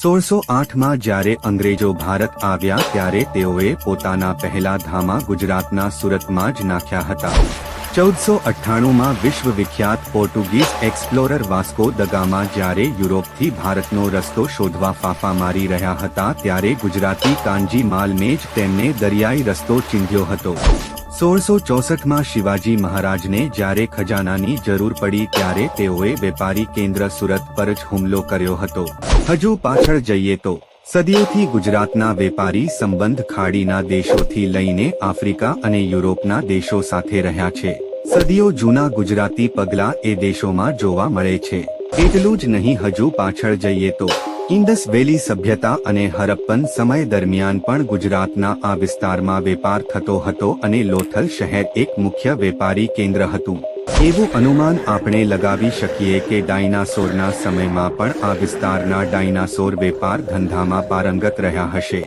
સોળસો આઠમાં જ્યારે અંગ્રેજો ભારત આવ્યા ત્યારે તેઓએ પોતાના પહેલા ધામા ગુજરાતના સુરતમાં જ નાખ્યા હતા. ચૌદસો અઠ્ઠાણુંમાં વિશ્વ વિખ્યાત પોર્ટુગીઝ એક્સપ્લોરર વાસ્કો દગામા જ્યારે યુરોપથી ભારતનો રસ્તો શોધવા ફાફા મારી રહ્યા હતા ત્યારે ગુજરાતી કાનજી માલમેજ તેમને દરિયાઈ રસ્તો ચીંધ્યો હતો. સોળસો ચોસઠમાં શિવાજી મહારાજને જ્યારે ખજાનાની જરૂર પડી ત્યારે તેઓએ વેપારી કેન્દ્ર સુરત પર જ હુમલો કર્યો હતો. હજુ પાછળ જઈએ તો, સદીઓથી ગુજરાતના વેપારી સંબંધ ખાડીના દેશોથી લઈને આફ્રિકા અને યુરોપના દેશો સાથે રહ્યા છે. સદીઓ જૂના ગુજરાતી પગલા એ દેશોમાં જોવા મળે છે. એટલું જ નહીં, હજુ પાછળ જઈએ તો ઇન્ડસ વેલી સભ્યતા અને હરપ્પન સમય દરમિયાન પણ ગુજરાતના આ વિસ્તારમાં વેપાર થતો હતો અને લોથલ શહેર એક મુખ્ય વેપારી કેન્દ્ર હતું. એવું અનુમાન આપણે લગાવી શકીએ કે ડાયનાસોરના સમયમાં પણ આ વિસ્તારના ડાયનાસોર વેપાર ધંધામાં પારંગત રહ્યા હશે.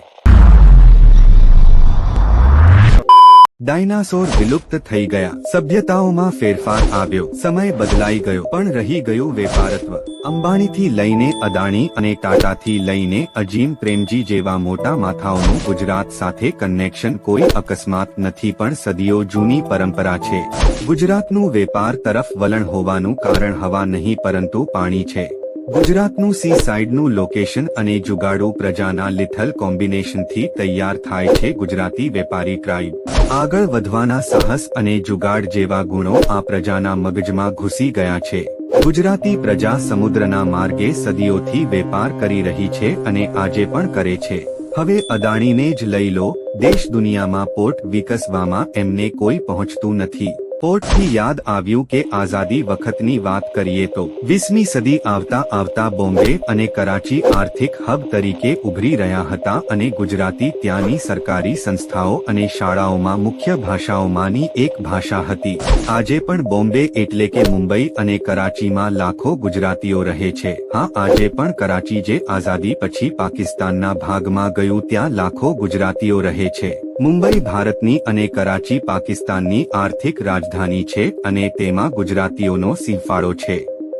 ડાયનાસોર વિલુપ્ત થઈ ગયા. સભ્યતાઓમાં ફેરફાર આવ્યો. સમય બદલાઈ ગયો, પણ રહી ગયું વેપારત્વ. અંબાણીથી લઈને અદાણી અને ટાટાથી લઈને અજીમ પ્રેમજી જેવા મોટા માથાઓનું ગુજરાત સાથે કનેક્શન કોઈ અકસ્માત નથી, પણ સદીઓ જૂની પરંપરા છે. ગુજરાતનું વેપાર તરફ વલણ હોવાનું કારણ હવા નહીં, પરંતુ પાણી છે. ગુજરાતનું સી સાઇડનું લોકેશન અને જુગાડુ પ્રજાના લિથલ કોમ્બિનેશનથી તૈયાર થાય છે ગુજરાતી વેપારી ટ્રાઇબ આગળ વધવાના સાહસ અને જુગાડ જેવા ગુણો આ પ્રજાના મગજમાં ઘૂસી ગયા છે. ગુજરાતી પ્રજા સમુદ્રના માર્ગે સદીઓથી વેપાર કરી રહી છે અને આજે પણ કરે છે. હવે અદાણીને જ લઈ લો, દેશ દુનિયામાં પોર્ટ વિકસવામાં એમને કોઈ પહોંચતું નથી. પોર્ટથી યાદ આવ્યું કે આઝાદી વખતની વાત કરીએ તો, વીસમી સદી આવતા આવતા બોમ્બે અને કરાચી આર્થિક હબ તરીકે ઉભરી રહ્યા હતા અને ગુજરાતી ત્યાંની સરકારી સંસ્થાઓ અને શાળાઓમાં મુખ્ય ભાષાઓમાંની એક ભાષા હતી. આજે પણ બોમ્બે એટલે કે મુંબઈ અને કરાચીમાં લાખો ગુજરાતીઓ રહે છે. હા, આજે પણ કરાચી જે આઝાદી પછી પાકિસ્તાનના ભાગમાં ગયું ત્યાં લાખો ગુજરાતીઓ રહે છે. મુંબઈ ભારતની અને કરાચી પાકિસ્તાનની આર્થિક રાજધાની છે અને તેમાં ગુજરાતીઓનો સીફાળો છે.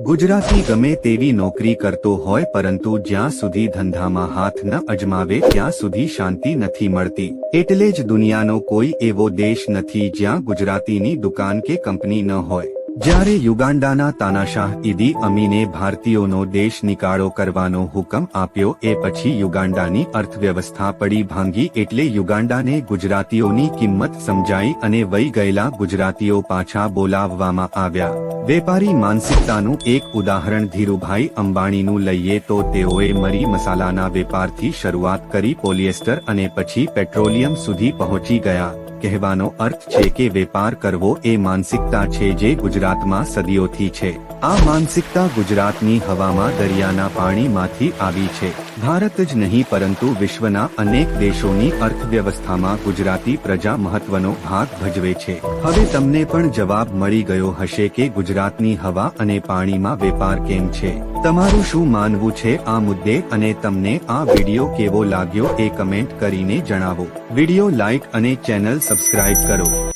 ગુજરાતી ગમે તેવી નોકરી કરતો હોય પરંતુ જ્યાં સુધી ધંધામાં હાથ ન અજમાવે ત્યાં સુધી શાંતિ નથી મળતી. એટલે જ દુનિયાનો કોઈ એવો દેશ નથી જ્યાં ગુજરાતીની દુકાન કે કંપની ન હોય. જ્યારે યુગાન્ડાના તાનાશાહ ઇદી અમીને ભારતીયોનો દેશ નિકાળો કરવાનો હુકમ આપ્યો, એ પછી યુગાન્ડાની અર્થવ્યવસ્થા પડી ભાંગી એટલે યુગાન્ડાને ગુજરાતીઓની કિંમત સમજાઈ અને વહી ગયેલા ગુજરાતીઓ પાછા બોલાવવામાં આવ્યા. વેપારી માનસિકતાનું એક ઉદાહરણ ધીરુભાઈ અંબાણીનું લઈએ તો તેઓએ મરી મસાલાના વેપારથી શરૂઆત કરી પોલિએસ્ટર અને પછી પેટ્રોલિયમ સુધી પહોંચી ગયા. કહેવાનો અર્થ છે કે વેપાર કરવો એ માનસિકતા છે જે ગુજરાતમાં સદીઓથી છે. આ માનસિકતા ગુજરાતની હવામાં દરિયાના પાણીમાંથી આવી છે. ભારત જ નહીં, પરંતુ વિશ્વના અનેક દેશોની અર્થવ્યવસ્થામાં ગુજરાતી પ્રજા મહત્વનો ભાગ ભજવે છે. હવે તમને પણ જવાબ મળી ગયો હશે કે ગુજરાતની હવા અને પાણીમાં વેપાર કેમ છે. તમારું શું માનવું છે આ મુદ્દે અને તમને આ વિડિયો કેવો લાગ્યો એ કમેન્ટ કરીને જણાવો. વિડિયો લાઇક અને ચેનલ સબસ્ક્રાઇબ કરો.